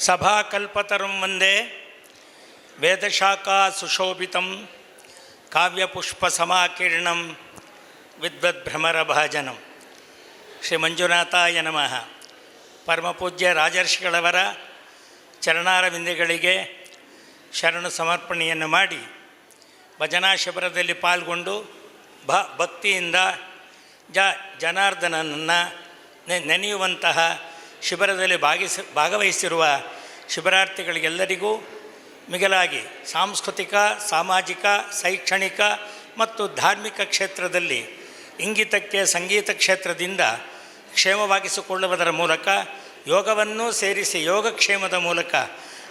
ಸಭಾಕಲ್ಪತರುಂ ವಂದೇ ವೇದಶಾಖಾ ಸುಶೋಭಿತಂ ಕಾವ್ಯಪುಷ್ಪಸಮಾಕೀರ್ಣಂ ವಿದ್ವದ್ಭ್ರಮರಭಾಜನಂ ಶ್ರೀ ಮಂಜುನಾಥಾಯ ನಮಃ. ಪರಮಪೂಜ್ಯ ರಾಜರ್ಷಿಗಳವರ ಚರಣಾರವಿಂದಗಳಿಗೆ ಶರಣು ಸಮರ್ಪಣೆಯನ್ನು ಮಾಡಿ ಭಜನಾ ಶಿಬಿರದಲ್ಲಿ ಪಾಲ್ಗೊಂಡು ಭ ಭಕ್ತಿಯಿಂದ ಜ ಜನಾರ್ದನನನ್ನು ನೆ ನೆನೆಯುವಂತಹ ಶಿಬಿರದಲ್ಲಿ ಭಾಗಿಸಿ ಭಾಗವಹಿಸಿರುವ ಶಿಬಿರಾರ್ಥಿಗಳಿಗೆಲ್ಲರಿಗೂ ಮಿಗಿಲಾಗಿ ಸಾಂಸ್ಕೃತಿಕ, ಸಾಮಾಜಿಕ, ಶೈಕ್ಷಣಿಕ ಮತ್ತು ಧಾರ್ಮಿಕ ಕ್ಷೇತ್ರದಲ್ಲಿ ಇಂಗಿತಕ್ಕೆ ಸಂಗೀತ ಕ್ಷೇತ್ರದಿಂದ ಕ್ಷೇಮವಾಗಿಸಿಕೊಳ್ಳುವುದರ ಮೂಲಕ ಯೋಗವನ್ನು ಸೇರಿಸಿ ಯೋಗಕ್ಷೇಮದ ಮೂಲಕ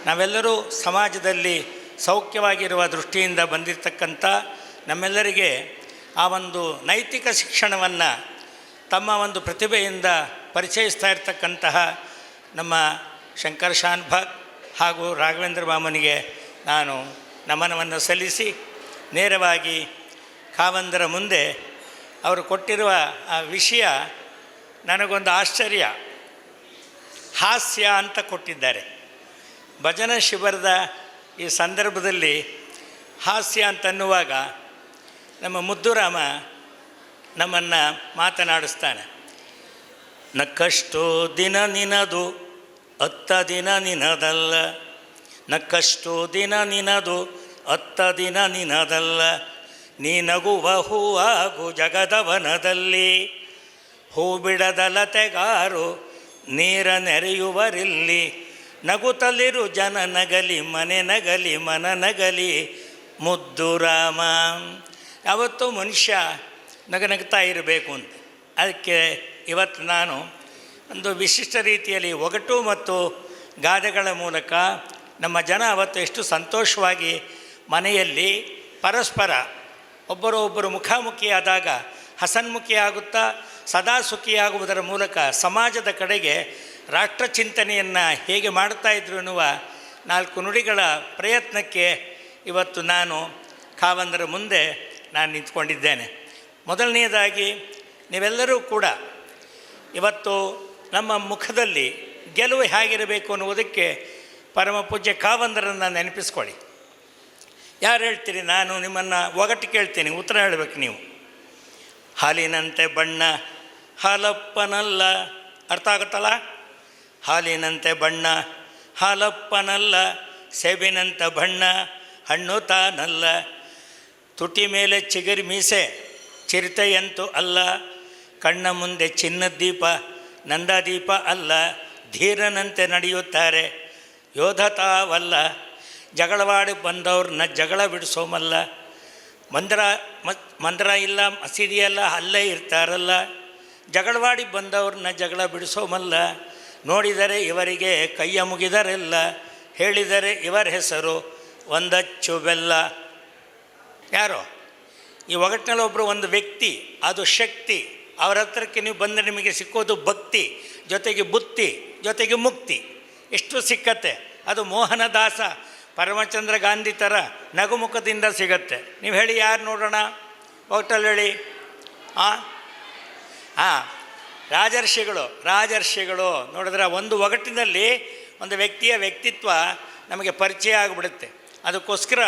ನಾವೆಲ್ಲರೂ ಸಮಾಜದಲ್ಲಿ ಸೌಖ್ಯವಾಗಿರುವ ದೃಷ್ಟಿಯಿಂದ ಬಂದಿರತಕ್ಕಂಥ ನಮ್ಮೆಲ್ಲರಿಗೆ ಆ ಒಂದು ನೈತಿಕ ಶಿಕ್ಷಣವನ್ನು ತಮ್ಮ ಒಂದು ಪ್ರತಿಭೆಯಿಂದ ಪರಿಚಯಿಸ್ತಾ ಇರ್ತಕ್ಕಂತಹ ನಮ್ಮ ಶಂಕರ್ ಶಾನ್ ಭಟ್ ಹಾಗೂ ರಾಘವೇಂದ್ರ ಬಾಮನಿಗೆ ನಾನು ನಮನವನ್ನು ಸಲ್ಲಿಸಿ ನೇರವಾಗಿ ಕಾವಂದರ ಮುಂದೆ ಅವರು ಕೊಟ್ಟಿರುವ ಆ ವಿಷಯ ನನಗೊಂದು ಆಶ್ಚರ್ಯ. ಹಾಸ್ಯ ಅಂತ ಕೊಟ್ಟಿದ್ದಾರೆ. ಭಜನ ಶಿಬಿರದ ಈ ಸಂದರ್ಭದಲ್ಲಿ ಹಾಸ್ಯ ಅಂತನ್ನುವಾಗ ನಮ್ಮ ಮುದ್ದುರಾಮ ನಮ್ಮನ್ನು ಮಾತನಾಡಿಸ್ತಾನೆ. ನಕ್ಕಷ್ಟೋ ದಿನ ನಿನದು, ಅತ್ತ ದಿನ ನಿನದಲ್ಲ. ನಕ್ಕಷ್ಟೋ ದಿನ ನಿನದು, ಅತ್ತ ದಿನ ನಿನದಲ್ಲ. ನೀ ನಗುವ ಹೂವಾಗು ಜಗದವನದಲ್ಲಿ. ಹೂ ಬಿಡದ ಲತೆಗಾರು ನೀರ ನೆರೆಯುವರಿಲ್ಲಿ. ನಗುತ್ತಲಿರು ಜನ ನಗಲಿ, ಮನೆ ನಗಲಿ, ಮನ ನಗಲಿ. ಮುದ್ದು ರಾಮ, ಯಾವತ್ತೂ ಮನುಷ್ಯ ನಗನಗ್ತಾ ಇರಬೇಕು ಅಂತ. ಅದಕ್ಕೆ ಇವತ್ತು ನಾನು ಒಂದು ವಿಶಿಷ್ಟ ರೀತಿಯಲ್ಲಿ ಒಗಟು ಮತ್ತು ಗಾದೆಗಳ ಮೂಲಕ ನಮ್ಮ ಜನ ಅವತ್ತು ಎಷ್ಟು ಸಂತೋಷವಾಗಿ ಮನೆಯಲ್ಲಿ ಪರಸ್ಪರ ಒಬ್ಬರು ಒಬ್ಬರು ಮುಖಾಮುಖಿಯಾದಾಗ ಹಸನ್ಮುಖಿಯಾಗುತ್ತಾ ಸದಾ ಸುಖಿಯಾಗುವುದರ ಮೂಲಕ ಸಮಾಜದ ಕಡೆಗೆ ರಾಷ್ಟ್ರ ಚಿಂತನೆಯನ್ನು ಹೇಗೆ ಮಾಡ್ತಾ ಇದ್ರು ಎನ್ನುವ ನಾಲ್ಕು ನುಡಿಗಳ ಪ್ರಯತ್ನಕ್ಕೆ ಇವತ್ತು ನಾನು ಕಾವಂದರ ಮುಂದೆ ನಾನು ನಿಂತ್ಕೊಂಡಿದ್ದೇನೆ. ಮೊದಲನೆಯದಾಗಿ ನೀವೆಲ್ಲರೂ ಕೂಡ ಇವತ್ತು ನಮ್ಮ ಮುಖದಲ್ಲಿ ಗೆಲುವು ಹೇಗಿರಬೇಕು ಅನ್ನುವುದಕ್ಕೆ ಪರಮ ಪೂಜ್ಯ ಕಾವಂದರನ್ನು ನೆನಪಿಸ್ಕೊಳ್ಳಿ. ಯಾರು ಹೇಳ್ತೀರಿ? ನಾನು ನಿಮ್ಮನ್ನು ಒಗಟ್ಟು ಕೇಳ್ತೀನಿ, ಉತ್ತರ ಹೇಳಬೇಕು ನೀವು. ಹಾಲಿನಂತೆ ಬಣ್ಣ, ಹಾಲಪ್ಪನಲ್ಲ. ಅರ್ಥ ಆಗುತ್ತಲ್ಲ? ಹಾಲಿನಂತೆ ಬಣ್ಣ, ಹಾಲಪ್ಪನಲ್ಲ. ಸೇಬಿನಂಥ ಬಣ್ಣ, ಹಣ್ಣು ತಾನಲ್ಲ. ತುಟಿ ಮೇಲೆ ಚಿಗರಿ ಮೀಸೆ. ಚಿರತೆಯಂತೂ ಅಲ್ಲ, ಕಣ್ಣ ಮುಂದೆ ಚಿನ್ನದ ದೀಪ ನಂದಾದೀಪ ಅಲ್ಲ, ಧೀರನಂತೆ ನಡೆಯುತ್ತಾರೆ. ಯೋಧ ತಾವಲ್ಲ ಜಗಳವಾಡಿ ಬಂದವ್ರನ್ನ ಜಗಳ ಬಿಡಿಸೋಮಲ್ಲ. ಮಂದಿರ ಮಂದಿರ ಇಲ್ಲ, ಮಸೀದಿ ಎಲ್ಲ ಅಲ್ಲೇ ಇರ್ತಾರಲ್ಲ. ಜಗಳವಾಡಿ ಬಂದವ್ರನ್ನ ಜಗಳ ಬಿಡಿಸೋಮಲ್ಲ. ನೋಡಿದರೆ ಇವರಿಗೆ ಕೈಯ ಮುಗಿದರೆಲ್ಲ, ಹೇಳಿದರೆ ಇವರ ಹೆಸರು ಒಂದಚ್ಚು ಬೆಲ್ಲ. ಯಾರು? ಈ ಒಗಟ್ಟಿನಲ್ಲಿ ಒಬ್ಬರು ಒಂದು ವ್ಯಕ್ತಿ, ಅದು ಶಕ್ತಿ. ಅವರ ಹತ್ರಕ್ಕೆ ನೀವು ಬಂದರೆ ನಿಮಗೆ ಸಿಕ್ಕೋದು ಭಕ್ತಿ, ಜೊತೆಗೆ ಬುತ್ತಿ, ಜೊತೆಗೆ ಮುಕ್ತಿ. ಎಷ್ಟು ಸಿಕ್ಕತ್ತೆ. ಅದು ಮೋಹನದಾಸ, ಪರಮಚಂದ್ರ ಗಾಂಧಿ ಥರ ನಗುಮುಖದಿಂದ ಸಿಗತ್ತೆ. ನೀವು ಹೇಳಿ ಯಾರು ನೋಡೋಣ? ಹೋಟೆಲ್ ಹೇಳಿ. ಹಾಂ ಹಾಂ ರಾಜರ್ಷಿಗಳು ರಾಜರ್ಷಿಗಳು. ನೋಡಿದ್ರೆ ಒಂದು ಒಗಟಿನಲ್ಲಿ ಒಂದು ವ್ಯಕ್ತಿಯ ವ್ಯಕ್ತಿತ್ವ ನಮಗೆ ಪರಿಚಯ ಆಗಿಬಿಡುತ್ತೆ. ಅದಕ್ಕೋಸ್ಕರ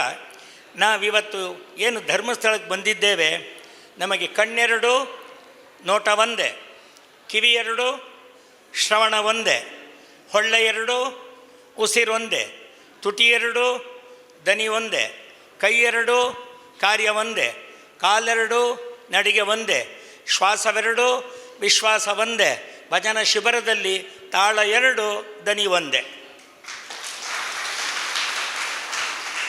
ನಾವಿವತ್ತು ಏನು ಧರ್ಮಸ್ಥಳಕ್ಕೆ ಬಂದಿದ್ದೇವೆ, ನಮಗೆ ಕಣ್ಣೆರಡು, ನೋಟ ಒಂದೇ, ಕಿವಿ ಎರಡು, ಶ್ರವಣ ಒಂದೇ, ಹೊಳ್ಳೆ ಎರಡು, ಉಸಿರು ಒಂದೇ, ತುಟಿ ಎರಡು, ದನಿ ಒಂದೇ, ಕೈ ಎರಡು, ಕಾರ್ಯ ಒಂದೇ, ಕಾಲೆರಡು, ನಡಿಗೆ ಒಂದೇ, ಶ್ವಾಸವೆರಡು, ವಿಶ್ವಾಸ ಒಂದೇ, ಭಜನ ಶಿಬಿರದಲ್ಲಿ ತಾಳ ಎರಡು, ದನಿ ಒಂದೇ.